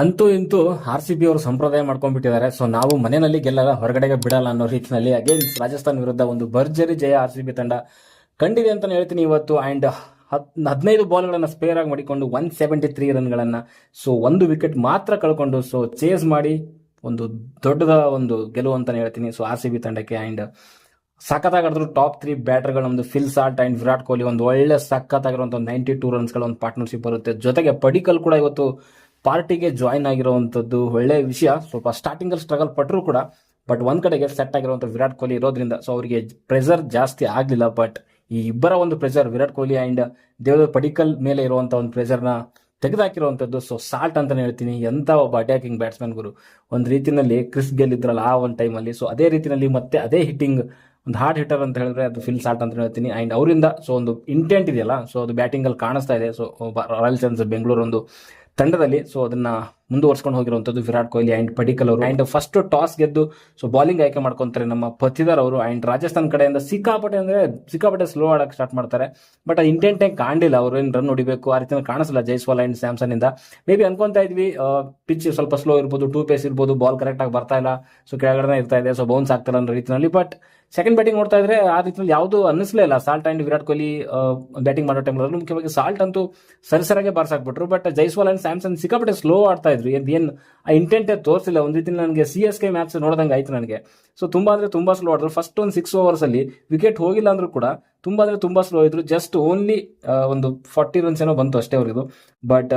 ಅಂತೂ ಇಂತೂ R C B ಅವರು ಸಂಪ್ರದಾಯ ಮಾಡ್ಕೊಂಡ್ಬಿಟ್ಟಿದ್ದಾರೆ. ಸೊ ನಾವು ಮನೆಯಲ್ಲಿ ಗೆಲ್ಲಲ್ಲ, ಹೊರಗಡೆಗೆ ಬಿಡಲ್ಲ ಅನ್ನೋ ರೀತಿಯಲ್ಲಿ ಅಗೇನ್ ರಾಜಸ್ಥಾನ್ ವಿರುದ್ಧ ಒಂದು ಭರ್ಜರಿ ಜಯ ಆರ್ ಸಿ ಬಿ ತಂಡ ಕಂಡಿದೆ ಅಂತ ಹೇಳ್ತೀನಿ ಇವತ್ತು. ಅಂಡ್ ಹದಿನೈದು ಬಾಲ್ಗಳನ್ನು ಸ್ಪೇರ್ ಆಗಿ ಮಾಡಿಕೊಂಡು ಒನ್ ಸೆವೆಂಟಿ ತ್ರೀ ರನ್ಗಳನ್ನು ಸೊ ಒಂದು ವಿಕೆಟ್ ಮಾತ್ರ ಕಳ್ಕೊಂಡು ಸೊ ಚೇಸ್ ಮಾಡಿ ಒಂದು ದೊಡ್ಡದ ಒಂದು ಗೆಲುವು ಅಂತಲೇ ಹೇಳ್ತೀನಿ. ಸೊ ಆರ್ ಸಿ ಬಿ ತಂಡಕ್ಕೆ ಅಂಡ್ ಸಖತ್ತಾಗಿದ್ರು ಟಾಪ್ ತ್ರೀ ಬ್ಯಾಟರ್ಗಳು ಒಂದು Phil Salt and Virat Kohli ಒಂದು ಒಳ್ಳೆ ಸಖತ್ತಾಗಿರುವಂಥ ನೈಂಟಿ ಟೂ ರನ್ಸ್ಗಳ ಒಂದು ಪಾರ್ಟ್ನರ್ಶಿಪ್ ಬರುತ್ತೆ. ಜೊತೆಗೆ ಪಡಿಕಲ್ ಕೂಡ ಇವತ್ತು ಪಾರ್ಟಿಗೆ ಜಾಯ್ನ್ ಆಗಿರುವಂಥದ್ದು ಒಳ್ಳೆ ವಿಷಯ. ಸ್ವಲ್ಪ ಸ್ಟಾರ್ಟಿಂಗಲ್ಲಿ ಸ್ಟ್ರಗಲ್ ಪಟ್ಟರು ಕೂಡ ಬಟ್ ಒಂದು ಕಡೆಗೆ ಸೆಟ್ ಆಗಿರುವಂಥ ವಿರಾಟ್ ಕೊಹ್ಲಿ ಇರೋದ್ರಿಂದ ಸೊ ಅವರಿಗೆ ಪ್ರೆಷರ್ ಜಾಸ್ತಿ ಆಗಲಿಲ್ಲ ಬಟ್ ಈ ಇಬ್ಬರ ಒಂದು ಪ್ರೆಷರ್ ವಿರಾಟ್ ಕೊಹ್ಲಿ ಆ್ಯಂಡ್ ದೇವದ ಪಡಿಕಲ್ ಮೇಲೆ ಇರುವಂಥ ಒಂದು ಪ್ರೆಷರ್ನ ತೆಗೆದಾಕಿರುವಂಥದ್ದು. ಸೊ ಸಾಲ್ಟ್ ಅಂತಲೇ ಹೇಳ್ತೀನಿ. ಎಂಥ ಒಬ್ಬ ಅಟ್ಯಾಕಿಂಗ್ ಬ್ಯಾಟ್ಸ್ಮನ್ ಗುರು. ಒಂದು ರೀತಿಯಲ್ಲಿ ಕ್ರಿಸ್ ಗೆಲ್ಲಿದ್ರಲ್ಲ ಆ ಒಂದು ಟೈಮಲ್ಲಿ ಸೊ ಅದೇ ರೀತಿಯಲ್ಲಿ ಮತ್ತೆ ಅದೇ ಹಿಟ್ಟಿಂಗ್ ಒಂದು ಹಾರ್ಡ್ ಹಿಟರ್ ಅಂತ ಹೇಳಿದ್ರೆ ಅದು ಫಿಲ್ ಸಾಲ್ಟ್ ಅಂತ ಹೇಳ್ತೀನಿ. ಆ್ಯಂಡ್ ಅವರಿಂದ ಸೊ ಒಂದು ಇಂಟೆಂಟ್ ಇದೆಯಲ್ಲ ಸೊ ಅದು ಬ್ಯಾಟಿಂಗ್ ಅಲ್ಲಿ ಕಾಣಿಸ್ತಾ ಇದೆ. ಸೊ ರಾಯಲ್ ಚಾಲೆಂಜರ್ಸ್ ಬೆಂಗಳೂರು ಒಂದು ತಂಡದಲ್ಲಿ. ಸೊ ಅದನ್ನ ಮುಂದುವರ್ಸ್ಕೊಂಡು ಹೋಗಿರುವಂತದ್ದು ವಿರಾಟ್ ಕೊಹ್ಲಿ ಆ್ಯಂಡ್ ಪಡಿಕಲ್ ಅವರು. ಅಂಡ್ ಫಸ್ಟ್ ಟಾಸ್ ಗೆದ್ದು ಸೊ ಬಾಲಿಂಗ್ ಆಯ್ಕೆ ಮಾಡ್ಕೊಂತಾರೆ ನಮ್ಮ ಪತಿದಾರ್ ಅವರು. ಅಂಡ್ ರಾಜಸ್ಥಾನ್ ಕಡೆಯಿಂದ ಸಿಕ್ಕಾಪಟ್ಟೆ ಅಂದ್ರೆ, ಸಿಕ್ಕಾಪಟ್ಟೆ ಸ್ಲೋ ಆಡಕ್ ಸ್ಟಾರ್ಟ್ ಮಾಡ್ತಾರೆ. ಬಟ್ ಆ ಇಂಟೆಂಟೇ ಕಾಣಿಲ್ಲ ಅವ್ರು ಏನು ರನ್ ಹೊಡಿಬೇಕು, ಆ ರೀತಿ ಕಾಣಿಸಲ್ಲ ಜೈಸ್ವಾಲ್ ಅಂಡ್ ಸ್ಯಾಮ್ಸನ್ ಇಂದ. ಮೇ ಬಿ ಅನ್ಕೊಂತಾ ಇದ್ವಿ ಪಿಚ್ ಸ್ವಲ್ಪ ಸ್ಲೋ ಇರ್ಬೋದು ಟೂ ಪೇಸ್ ಇರ್ಬೋದು ಬಾಲ್ ಕರೆಕ್ಟಾಗಿ ಬರ್ತಾ ಇಲ್ಲ. ಸೊ ಕೆಳಗಡೆ ಇರ್ತಾ ಇದೆ ಸೊ ಬೌನ್ಸ್ ಆಗ್ತಿಲ್ಲ ಅನ್ನೋ ರೀತಿಯಲ್ಲಿ ಬಟ್ ಸೆಕೆಂಡ್ ಬ್ಯಾಟಿಂಗ್ ನೋಡ್ತಾ ಇದ್ರೆ, ಆ ರೀತಿಯಲ್ಲಿ ಯಾವುದು ಅನ್ನಿಸ್ಲೇ ಇಲ್ಲ. Salt and Virat Kohli batting ಮಾಡೋ ಟೈಮ್ ಮುಖ್ಯವಾಗಿ ಸಾಲ್ಟ್ ಅಂತೂ ಸರಿಸರಾಗೆ ಬಾರ್ಸಾಕ್ಬಿಟ್ರು. ಬಟ್ ಜೈಸ್ವಾಲ್ ಅಂಡ್ ಸ್ಯಾಮ್ಸನ್ ಸಿಕ್ಕಾಪಟ್ಟೆ ಸ್ಲೋ ಆಡ್ತಾ ಇದ್ರು. ಏನ್ ಆ ಇಂಟೆಂಟ್ ತೋರಿಸಿಲ್ಲ. ಒಂದ್ ರೀತಿ ನನಗೆ ಸಿ ಎಸ್ ಕೆ ಮ್ಯಾಚ್ ನೋಡ್ದಂಗೆ ಆಯ್ತು ನನಗೆ. ಸೊ ತುಂಬಾ ಅಂದ್ರೆ ತುಂಬಾ ಸ್ಲೋ ಆಡಿದ್ರು ಫಸ್ಟ್ ಒಂದು ಸಿಕ್ಸ್ ಓವರ್ಸ್ ಅಲ್ಲಿ ವಿಕೆಟ್ ಹೋಗಿಲ್ಲ ಅಂದ್ರೂ ಕೂಡ ತುಂಬಾ ಅಂದ್ರೆ ತುಂಬಾ ಸ್ಲೋ ಇದ್ರು. ಜಸ್ಟ್ ಓನ್ಲಿ ಒಂದು ಫಾರ್ಟಿ ರನ್ಸ್ ಏನೋ ಬಂತು ಅಷ್ಟೇ ಅವ್ರಿಗೆ ಬಟ್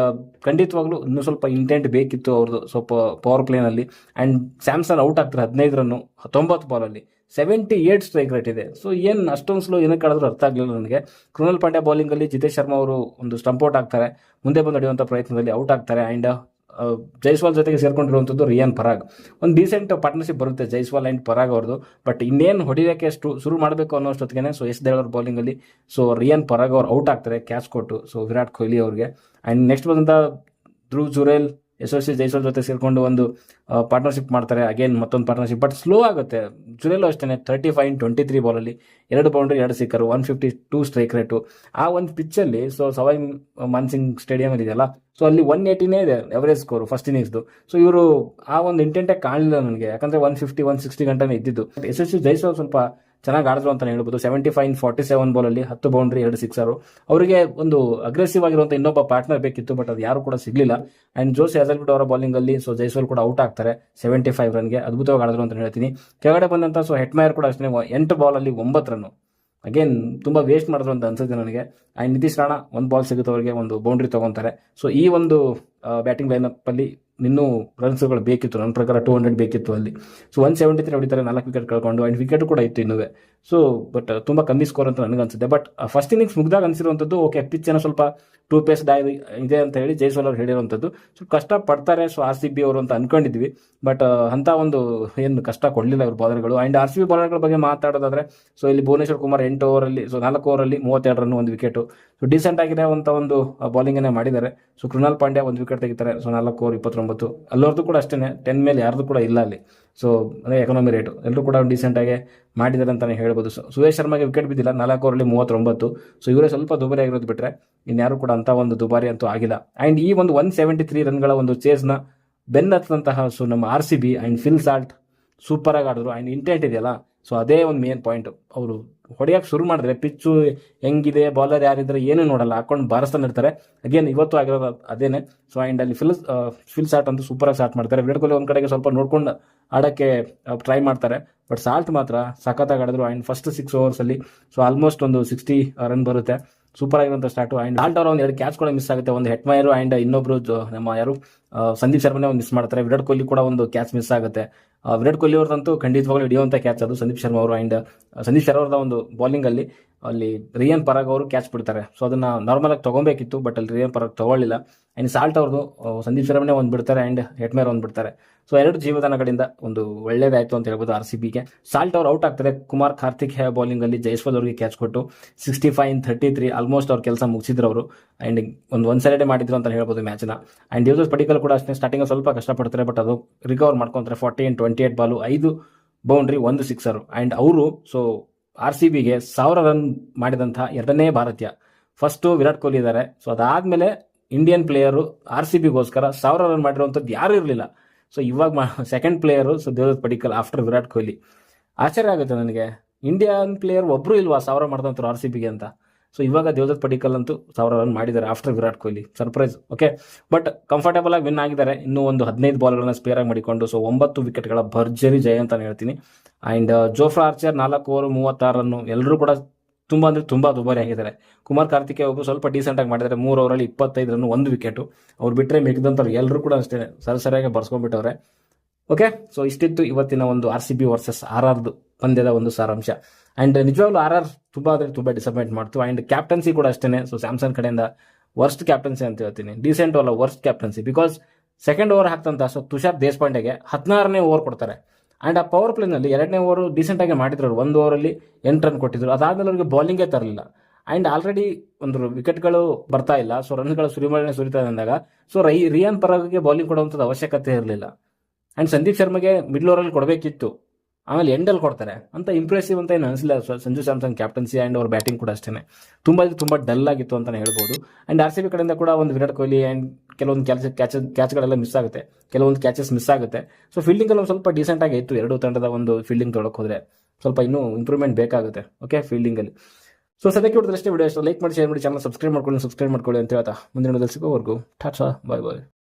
ಖಂಡಿತವಾಗ್ಲೂ ಇನ್ನೂ ಸ್ವಲ್ಪ ಇಂಟೆಂಟ್ ಬೇಕಿತ್ತು ಅವ್ರದ್ದು ಸ್ವಲ್ಪ ಪವರ್ ಪ್ಲೇನಲ್ಲಿ ಅಂಡ್ ಸ್ಯಾಮ್ಸನ್ ಔಟ್ ಆಗ್ತಾರೆ ಹದಿನೈದು ರನ್ ಹತ್ತೊಂಬತ್ತು ಬಾಲಲ್ಲಿ ಸೆವೆಂಟಿ ಏಟ್ ಸ್ಟ್ರೈಕ್ ರೇಟ್ ಇದೆ. ಸೊ ಏನ್, ಅಷ್ಟೊಂದು ಸ್ಲೋ ಏನಕ್ಕೆ ಆಡಿದ್ರು ಅರ್ಥ ಆಗಲಿಲ್ಲ ನನಗೆ. ಕ್ರುನಲ್ ಪಾಂಡ್ಯ ಬೌಲಿಂಗ್ ಅಲ್ಲಿ ಜಿತೇಶ್ ಶರ್ಮಾ ಅವರು ಒಂದು ಸ್ಟಂಪ್ ಔಟ್ ಆಗ್ತಾರೆ. ಮುಂದೆ ಬಂದು ನಡೆಯುವಂಥ ಪ್ರಯತ್ನದಲ್ಲಿ ಔಟ್ ಆಗ್ತಾರೆ. ಅಂಡ್ ಜೈಸ್ವಾಲ್ ಜೊತೆಗೆ ಸೇರ್ಕೊಂಡಿರುವಂಥದ್ದು ರಿಯಾನ್ ಪರಾಗ್. ಒಂದು ಡೀಸೆಂಟ್ ಪಾರ್ಟ್ನರ್ಶಿಪ್ ಬರುತ್ತೆ ಜೈಸ್ವಾಲ್ ಆ್ಯಂಡ್ ಪರಾಗ್ ಅವ್ರದ್ದು ಬಟ್ ಇನ್ನೇನು ಹೊಡಿಯೋಕ್ಕೆ ಶುರು ಮಾಡಬೇಕು ಅನ್ನೋಷ್ಟೊತ್ತಿಗೆ ಸೊ ಎಸ್ ದೇವರ ಬೌಲಿಂಗ್ ಅಲ್ಲಿ. ಸೊ ರಿಯಾನ್ ಪರಾಗ್ ಅವ್ರು ಔಟ್ ಆಗ್ತಾರೆ ಕ್ಯಾಚ್ ಕೊಟ್ಟು. ಸೊ ವಿರಾಟ್ ಕೊಹ್ಲಿ ಅವ್ರಿಗೆ. ಆ್ಯಂಡ್ ನೆಕ್ಸ್ಟ್ ಬಂದಂಥ Dhruv Jurel S S C ಜೊತೆ ಸೇರ್ಕೊಂಡು ಒಂದು ಪಾರ್ಟ್ನರ್ಶಿಪ್ ಮಾಡ್ತಾರೆ. ಅಗೇನ್ ಮತ್ತೊಂದು ಪಾರ್ಟ್ನರ್ಶಿಪ್ ಬಟ್ ಸ್ಲೋ ಆಗುತ್ತೆ. ಜುರೇಲು ಅಷ್ಟೇ ತರ್ಟಿ ಫೈವ್ ಟ್ವೆಂಟಿ ತ್ರೀ ಬಾಲಲ್ಲಿ ಎರಡು ಬೌಂಡ್ರಿ ಎರಡು ಸಿಕ್ಕರು one fifty two strike rate ಆ ಒಂದು ಪಿಚ್ಚಲ್ಲಿ ಸೊ ಸವೈ ಮಾನ್ಸಿಂಗ್ ಸ್ಟೇಡಿಯಂ ಇದೆಯಲ್ಲ ಸೊ ಅಲ್ಲಿ ಒನ್ ಏಯ್ಟಿನೇ ಇದೆ ಎವರೇಜ್ ಸ್ಕೋರ್ ಫಸ್ಟ್ ಇನ್ನಿಂಗ್ಸ್ದು ಸೊ ಇವರು ಆ ಒಂದು ಇಂಟೆಂಟೇ ಕಾಣಲಿಲ್ಲ ನನಗೆ. ಯಾಕಂದರೆ ಒನ್ ಫಿಫ್ಟಿ ಒನ್ ಸಿಕ್ಸ್ಟಿ ಗಂಟೆನೇ ಇದ್ದಿದ್ದು. ಎಸ್ ಎಸ್ ಸಿ ಸ್ವಲ್ಪ ಚೆನ್ನಾಗಿ ಆಡಿದ್ರು ಅಂತ ಹೇಳ್ಬೋದು. ಸೆವೆಂಟಿ ಫೈವ್ ಫಾರ್ಟಿ ಸೆವೆನ್ ಬಾಲಲ್ಲಿ ಹತ್ತು ಬೌಂಡ್ರಿ ಎರಡು ಸಿಕ್ಸರು ಅವರಿಗೆ ಒಂದು ಅಗ್ರೆಸಿವ್ ಆಗಿರುವಂಥ ಇನ್ನೊಬ್ಬ ಪಾರ್ಟ್ನರ್ ಬೇಕಿತ್ತು ಬಟ್ ಅದು ಯಾರು ಕೂಡ ಸಿಗಲಿಲ್ಲ. ಅಂಡ್ ಜೋಸ್ ಹೆಸಲ್ಬಿಟ್ ಅವರ ಬೌಲಿಂಗ್ ಅಲ್ಲಿ ಸೊ ಜೈಸ್ವಾಲ್ ಕೂಡ ಔಟ್ ಆಗ್ತಾರೆ ಸೆವೆಂಟಿ ಫೈವ್ ರನ್ಗೆ ಅದ್ಭುತವಾಗಿ ಆಡಿದ್ರು ಅಂತ ಹೇಳ್ತೀನಿ. ಕೆಳಗಡೆ ಬಂದಂತ ಸೊ ಹೆಟ್ಮೈರ್ ಕೂಡ ಅಷ್ಟೇ, ಎಂಟು ಬಾಲಲ್ಲಿ ಒಂಬತ್ತು ರನ್ನು ಅಗೇನ್ ತುಂಬಾ ವೇಸ್ಟ್ ಮಾಡಿದ್ರು ಅಂತ ಅನ್ಸುತ್ತೆ ನನಗೆ. ಆ್ಯಂಡ್ ನಿತೀಶ್ ರಾಣಾ, ಒಂದು ಬಾಲ್ ಸಿಗುತ್ತೆ ಅವರಿಗೆ, ಒಂದು ಬೌಂಡ್ರಿ ತಗೊಂತಾರೆ. ಸೊ ಈ ಒಂದು ಬ್ಯಾಟಿಂಗ್ ಲೈನಪ್ ಅಲ್ಲಿ ಇನ್ನೂ ರನ್ಸ್ಗಳು ಬೇಕಿತ್ತು. ನನ್ನ ಪ್ರಕಾರ ಟೂ ಹಂಡ್ರೆಡ್ ಬೇಕಿತ್ತು ಅಲ್ಲಿ. ಸೊ ಒನ್ ಸೆವೆಂಟಿ ತ್ರೀ ಹೊಡಿತಾರೆ ನಾಲ್ಕು ವಿಕೆಟ್ ಕಳ್ಕೊಂಡು ಅಂಡ್ ವಿಕೆಟ್ ಕೂಡ ಇತ್ತು ಇನ್ನೂ ಸೊ ಬಟ್ ತುಂಬಾ ಕಮ್ಮಿ ಸ್ಕೋರ್ ಅಂತ ನನಗೆ ಅನ್ಸುತ್ತೆ. ಬಟ್ ಫಸ್ಟ್ ಇನ್ನಿಂಗ್ಸ್ ಮುಗ್ದಾಗ ಅನ್ಸಿರುವಂಥದ್ದು ಓಕೆ ಪಿಚ್ ಏನೋ ಸ್ವಲ್ಪ ಟೂ ಪೇಸ್ ಡೈ ಇದೆ ಅಂತ ಹೇಳಿ ಜೈಸ್ವಾಲ್ ಅವ್ರು ಹೇಳಿರುವಂಥದ್ದು ಸೊ ಕಷ್ಟ ಪಡ್ತಾರೆ ಸೊ ಆರ್ ಸಿ ಬಿ ಅವರು ಅಂತ ಅನ್ಕೊಂಡಿದ್ವಿ. ಬಟ್ ಅಂತ ಒಂದು ಏನು ಕಷ್ಟ ಕೊಡಲಿಲ್ಲ ಇವ್ರ ಬಾಲರ್ಗಳು ಅಂಡ್ ಆರ್ ಸಿ ಬಿ ಬಾಲರ್ಗಳ ಬಗ್ಗೆ ಮಾತಾಡೋದಾದ್ರೆ ಸೊ ಇಲ್ಲಿ ಭುವನೇಶ್ವರ್ ಕುಮಾರ್ ಎಂಟು ಓವರಲ್ಲಿ ಸೊ ನಾಲ್ಕು ಓವರಲ್ಲಿ ಮೂವತ್ತೆರಡು ರನ್ ಒಂದು ವಿಕೆಟ್ ಸೊ ಡೀಸೆಂಟ್ ಆಗಿದೆ ಅಂತ ಒಂದು ಬೌಲಿಂಗ್ ಅನ್ನೇ ಮಾಡಿದ್ದಾರೆ. ಸೊ ಕೃಣಾಲ್ ಪಾಂಡ್ಯ ಒಂದು ವಿಕೆಟ್ ತೆಗಿತಾರೆ. ಸೊ ನಾಲ್ಕು ಓವರ್ ಇಪ್ಪತ್ತೊಂಬತ್ತು. ಅಲ್ಲೋರ್ದು ಕೂಡ ಅಷ್ಟೇ ಟೆನ್ ಮೇಲೆ ಯಾರ್ದು ಕೂಡ ಇಲ್ಲ ಅಲ್ಲಿ. ಸೊ ಅಂದ್ರೆ ಎಕನಾಮಿ ರೇಟು ಎಲ್ಲರೂ ಕೂಡ ಡೀಸೆಂಟ್ ಆಗಿ ಮಾಡಿದ್ದಾರೆ ಅಂತಾನೆ ಹೇಳ್ಬೋದು. ಸೊ ಸುರೇಶ್ ಶರ್ಮಾಗೆ ವಿಕೆಟ್ ಬಿದ್ದಿಲ್ಲ. ನಾಲ್ಕು ಓವರಲ್ಲಿ ಮೂವತ್ತೊಂಬತ್ತು. ಸೊ ಇವರೇ ಸ್ವಲ್ಪ ದುಬಾರಿ ಆಗಿರೋದು ಬಿಟ್ರೆ ಇನ್ಯಾರು ಕೂಡ ಅಂತ ಒಂದು ದುಬಾರಿ ಅಂತೂ ಆಗಿಲ್ಲ. ಅಂಡ್ ಈ ಒಂದು ಒನ್ ಸೆವೆಂಟಿ ತ್ರೀ ರನ್ಗಳ ಒಂದು ಚೇಸ್ನ ಬೆನ್ನತ್ತಂತಹ ಸೊ ನಮ್ಮ R C B and Phil Salt ಸೂಪರಾಗಿ ಆಡಿದ್ರು. ಅಂಡ್ ಇಂಟೆಂಟ್ ಇದೆಯಲ್ಲ? ಸೊ ಅದೇ ಒಂದು ಮೇನ್ ಪಾಯಿಂಟ್ ಅವರು ಹೊಡೆಯೋಕೆ ಶುರು ಮಾಡಿದ್ರೆ, ಪಿಚ್ಚು ಹೆಂಗಿದೆ ಬಾಲರ್ ಯಾರಿದ್ರೆ ಏನು ನೋಡಲ್ಲ, ಹಾಕೊಂಡು ಬಾರಿಸ್ತಾನೆ ಇರ್ತಾರೆ. ಅಗೇನ್ ಇವತ್ತು ಆಗಿರೋದು ಅದೇನೆ. ಸೊ ಆ್ಯಂಡ್ ಅಲ್ಲಿ ಫಿಲ್ ಫಿಲ್ ಸಾಟ್ ಅಂತ ಸೂಪರ್ ಆಗಿ ಸ್ಟಾರ್ಟ್ ಮಾಡ್ತಾರೆ. ವಿರಾಟ್ ಕೊಹ್ಲಿ ಒಂದು ಕಡೆಗೆ ಸ್ವಲ್ಪ ನೋಡ್ಕೊಂಡು ಆಡಕ್ಕೆ ಟ್ರೈ ಮಾಡ್ತಾರೆ. ಬಟ್ ಸಾಲ್ಟ್ ಮಾತ್ರ ಸಖತ್ತಾಗಿ ಆಡಿದ್ರು ಆ್ಯಂಡ್ ಫಸ್ಟ್ ಸಿಕ್ಸ್ ಓವರ್ಸ್ ಅಲ್ಲಿ. ಸೊ ಆಲ್ಮೋಸ್ಟ್ ಒಂದು ಸಿಕ್ಸ್ಟಿ ರನ್ ಬರುತ್ತೆ. ಸೂಪರ್ ಆಗಿರುವಂತ ಸ್ಟಾರ್ಟ್ ಆ್ಯಂಡ್ ಆಲ್ಟ್ ಅವರ ಒಂದು ಎರಡು ಕ್ಯಾಚ್ ಕೂಡ ಮಿಸ್ ಆಗುತ್ತೆ. ಒಂದು ಹೆಟ್ಮೈರು ಅಂಡ್ ಇನ್ನೊಬ್ರು ನಮ್ಮ ಯಾರು ಸಂದೀಪ್ ಶರ್ಮನೇ ಒಂದು ಮಿಸ್ ಮಾಡ್ತಾರೆ. ವಿರಾಟ್ ಕೊಹ್ಲಿ ಕೂಡ ಒಂದು ಕ್ಯಾಚ್ ಮಿಸ್ ಆಗುತ್ತೆ. ವಿರಾಟ್ ಕೊಹ್ಲಿ ಅವ್ರದಂತೂ ಖಂಡಿತವಾಗ್ಲೂ ಹಿಡಿಯುವಂಥ ಕ್ಯಾಚ್ ಅದು ಸಂದೀಪ್ ಶರ್ಮಾ ಅವರು ಆ್ಯಂಡ್ ಸಂದೀಪ್ ಶರ್ಮಾ ಅವರದ ಒಂದು ಬೌಲಿಂಗ್ ಅಲ್ಲಿ ರಿಯನ್ ಪರಾಗ್ ಅವರು ಕ್ಯಾಚ್ ಬಿಡ್ತಾರೆ. ಸೊ ಅದನ್ನ ನಾರ್ಮಲ್ ಆಗಿ ತಗೊಬೇಕಿತ್ತು ಬಟ್ ಅಲ್ಲಿ ರಿಯನ್ ಪರಾಗ್ ತಗೊಳ್ಳಿಲ್ಲ. ಅಂಡ್ ಸಾಲ್ಟ್ ಅವ್ರದ್ದು ಸಂದೀಪ್ ಶರ್ಮನೇ ಒಂದು ಬಿಡ್ತಾರೆ ಅಂಡ್ ಹೆಟ್ಮೇರ್ ಒಂದು ಬಿಡ್ತಾರೆ. ಸೊ ಎರಡು ಜೀವದಾನಗಳಿಂದ ಒಂದು ಒಳ್ಳೇದಾಯ್ತು ಅಂತ ಹೇಳ್ಬೋದು ಆರ್ ಸಿ ಬಿಗೆ ಸಾಲ್ಟ್ ಅವ್ರು ಔಟ್ ಆಗ್ತಾರೆ ಕುಮಾರ್ ಕಾರ್ತಿಕ್ ಹೇ ಬೌಲಿಂಗ್ ಅಲ್ಲಿ ಜೈಸ್ವಾಲ್ ಅವರಿಗೆ ಕ್ಯಾಚ್ ಕೊಟ್ಟು sixty five thirty three almost ಅವ್ರ ಕೆಲಸ ಮುಗಿಸಿದ್ರು ಅವರು. ಅಂಡ್ ಒಂದು ಒನ್ ಸೈಡೆ ಮಾಡಿದ್ರು ಅಂತ ಹೇಳ್ಬೋದು ಮ್ಯಾಚ್ನ ಅಂಡ್ ಯೂಸಸ್ ಪರ್ಟಿಕಲ್ ಕೂಡ ಅಷ್ಟೇ ಸ್ಟಾರ್ಟಿಂಗ್ ಸ್ವಲ್ಪ ಕಷ್ಟಪಡ್ತಾರೆ ಬಟ್ ಅದು ರಿಕವರ್ ಮಾಡ್ಕೊಂತಾರೆ forty in twenty eight ball ಐದು ಬೌಂಡ್ರಿ ಒಂದು ಸಿಕ್ಸರು ಅಂಡ್ ಅವರು ಸೊ ಆರ್ ಸಿ ಬಿಗೆ ಸಾವಿರ ರನ್ ಮಾಡಿದಂಥ ಎರಡನೇ ಭಾರತೀಯ. ಫಸ್ಟ್ ವಿರಾಟ್ ಕೊಹ್ಲಿ ಇದ್ದಾರೆ ಸೊ ಅದಾದಮೇಲೆ ಇಂಡಿಯನ್ ಪ್ಲೇಯರು ಆರ್ ಸಿ ಬಿಗೋಸ್ಕರ ಸಾವಿರ ರನ್ ಮಾಡಿರುವಂಥದ್ದು ಯಾರು ಇರಲಿಲ್ಲ. ಸೊ ಇವಾಗ second player so Devdutt Padikkal after Virat Kohli. ಆಶ್ಚರ್ಯ ಆಗುತ್ತೆ ನನಗೆ. ಇಂಡಿಯನ್ ಪ್ಲೇಯರ್ ಒಬ್ಬರು ಇಲ್ವಾ ಸಾವಿರ ಮಾಡಿದಂತ ಆರ್ ಸಿ ಬಿಗೆ ಅಂತ? ಸೊ ಇವಾಗ ದೇವದತ್ ಪಡಿಕಲ್ ಅಂತೂ ಸಾವಿರ ರನ್ ಮಾಡಿದ್ದಾರೆ after Virat Kohli. Surprise okay but comfortable ಆಗಿ ವಿನ್ ಆಗಿದ್ದಾರೆ. ಇನ್ನೂ ಒಂದು ಹದಿನೈದು ಬಾಲ್ಗಳನ್ನ ಸ್ಪೇರ್ ಆಗಿ ಮಾಡಿಕೊಂಡು ಸೊ ಒಂಬತ್ತು ವಿಕೆಟ್ಗಳ ಭರ್ಜರಿ ಜಯ ಅಂತ ಹೇಳ್ತೀನಿ. ಆ್ಯಂಡ್ ಜೋಫ್ರಾ ಆರ್ಚರ್ ನಾಲ್ಕು ಓವರ್ ಮೂವತ್ತಾರು ರನ್ನು ಎಲ್ಲರೂ ಕೂಡ ತುಂಬ ಅಂದರೆ ತುಂಬ ದುಬಾರಿ ಆಗಿದ್ದಾರೆ. ಕುಮಾರ್ ಕಾರ್ತಿಕೆ ಒಬ್ಬರು ಸ್ವಲ್ಪ ಡೀಸೆಂಟ್ ಆಗಿ ಮಾಡಿದ್ದಾರೆ. ಮೂರು ಓವರಲ್ಲಿ ಇಪ್ಪತ್ತೈದು ರನ್ ಒಂದು ವಿಕೆಟು ಅವ್ರು ಬಿಟ್ಟರೆ ಮಿಕ್ಕಿದಂಥವ್ರು ಎಲ್ಲರೂ ಕೂಡ ಅಷ್ಟೇ ಸರಿ ಸರಿಯಾಗಿ ಬರ್ಸ್ಕೊಂಡ್ಬಿಟ್ಟವ್ರೆ. ಓಕೆ ಸೊ ಇಷ್ಟಿತ್ತು ಇವತ್ತಿನ ಒಂದು R C B versus R ಆರ್ದು ಪಂದ್ಯದ ಒಂದು ಸಾರಾಂಶ. ಆ್ಯಂಡ್ ನಿಜವಾಗ್ಲೂ ಆರ್ ಆರ್ ತುಂಬ ಅಂದರೆ ತುಂಬ ಡಿಸಪಾಯಿಂಟ್ ಮಾಡ್ತು. ಆ್ಯಂಡ್ ಕ್ಯಾಪ್ಟನ್ಸಿ ಕೂಡ ಅಷ್ಟೇ ಸೊ ಸ್ಯಾಮ್ಸಂಗ್ ಕಡೆಯಿಂದ ವರ್ಸ್ಟ್ ಕ್ಯಾಪ್ಟನ್ಸಿ ಅಂತ ಹೇಳ್ತೀನಿ. ಡಿಸೆಂಟ್ ಅಲ್ಲ worst captaincy because second over ಹಾಕ್ತಂತ so Tushar ದೇಶಪಾಂಡೆಗೆ ಹದಿನಾರನೇ ಓವರ್ ಕೊಡ್ತಾರೆ. ಆ್ಯಂಡ್ ಆ ಪವರ್ ಪ್ಲೇನಲ್ಲಿ ಎರಡನೇ ಓವರ್ ಡೀಸೆಂಟಾಗಿ ಮಾಡಿದ್ರು ಒಂದು ಒಂದು ಓವರಲ್ಲಿ ಎಂಟು ರನ್ ಕೊಟ್ಟಿದ್ರು. ಅದಾದ್ಮೇಲೆ ಅವ್ರಿಗೆ ಬೌಲಿಂಗೇ ತರಲಿಲ್ಲ. ಆ್ಯಂಡ್ ಆಲ್ರೆಡಿ ಒಂದು ವಿಕೆಟ್ಗಳು ಬರ್ತಾ ಇಲ್ಲ. ಸೊ ರನ್ಗಳು ಸುರಿಮಳನೆ ಸುರಿತಾ ಅಂದಾಗ ಸೊ ರೈ ರಿಯಾನ್ ಪರಾಗ್ಗೆ ಬೌಲಿಂಗ್ ಕೊಡುವಂಥದ್ದು ಅವಶ್ಯಕತೆ ಇರಲಿಲ್ಲ. ಆ್ಯಂಡ್ ಸಂದೀಪ್ ಶರ್ಮಗೆ ಮಿಡ್ಲ್ ಓವರಲ್ಲಿ ಕೊಡಬೇಕಿತ್ತು. ಆಮೇಲೆ ಎಂಡಲ್ಲಿ ಕೊಡ್ತಾರೆ. ಅಂತ ಇಂಪ್ರೆಸಿವ್ ಅಂತ ಏನು ಅನಿಸಿಲ್ಲ. ಸಂಜು ಸ್ಯಾಮ್ಸಂಗ್ ಕ್ಯಾಪ್ಟನ್ಸಿ ಆ್ಯಂಡ್ ಅವ್ರ ಬ್ಯಾಟಿಂಗ್ ಕೂಡ ಅಷ್ಟೇ ತುಂಬ ತುಂಬ ಡಲ್ ಆಗಿತ್ತು ಅಂತಲೇ ಹೇಳ್ಬೋದು. ಆ್ಯಂಡ್ ಆರ್ ಸಿ ಬಿ ಕಡೆಯಿಂದ ಕೂಡ ಒಂದು ವಿರಾಟ್ ಕೊಹ್ಲಿ ಆ್ಯಂಡ್ ಕೆಲವೊಂದು ಕ್ಯಾಚ್ ಕ್ಯಾಚ್ ಕ್ಯಾಚ್ಗಳೆಲ್ಲ ಮಿಸ್ ಆಗುತ್ತೆ. ಕೆಲವೊಂದು ಕ್ಯಾಚಸ್ ಮಿಸ್ ಆಗುತ್ತೆ. ಸೊ ಫೀಲ್ಡಿಂಗಲ್ಲಿ ಒಂದು ಸ್ವಲ್ಪ ಡೀಸೆಂಟ್ ಆಗಿ ಇತ್ತು. ಎರಡು ತಂಡದ ಒಂದು ಫೀಲ್ಡಿಂಗ್ ತೊಳಕ್ಕೆ ಹೋದರೆ. ಸ್ವಲ್ಪ ಇನ್ನೂ ಇಂಪ್ರೂವ್ಮೆಂಟ್ ಬೇಕಾಗುತ್ತೆ. ಓಕೆ ಫೀಲ್ಡಿಂಗಲ್ಲಿ ಸೊ ಸದ್ಯಕ್ಕೆ ಹೊಡೆದಷ್ಟೇ ವಿಡಿಯೋ ಅಷ್ಟು. ಲೈಕ್ ಮಾಡಿ ಶೇರ್ ಮಾಡಿ ಚಾನಲ್ ಸಬ್ಸ್ಕ್ರೈಬ್ ಮಾಡ್ಕೊಳ್ಳಿ. ಸಬ್ಸ್ಕ್ರೈಬ್ ಮಾಡ್ಕೊಳ್ಳಿ ಅಂತ ಹೇಳ್ತಾ ಮುಂದಿನ ಸಿಗೋವರೆಗೂ ಟಾಟಾ ಬಾಯ್ ಬಾಯ್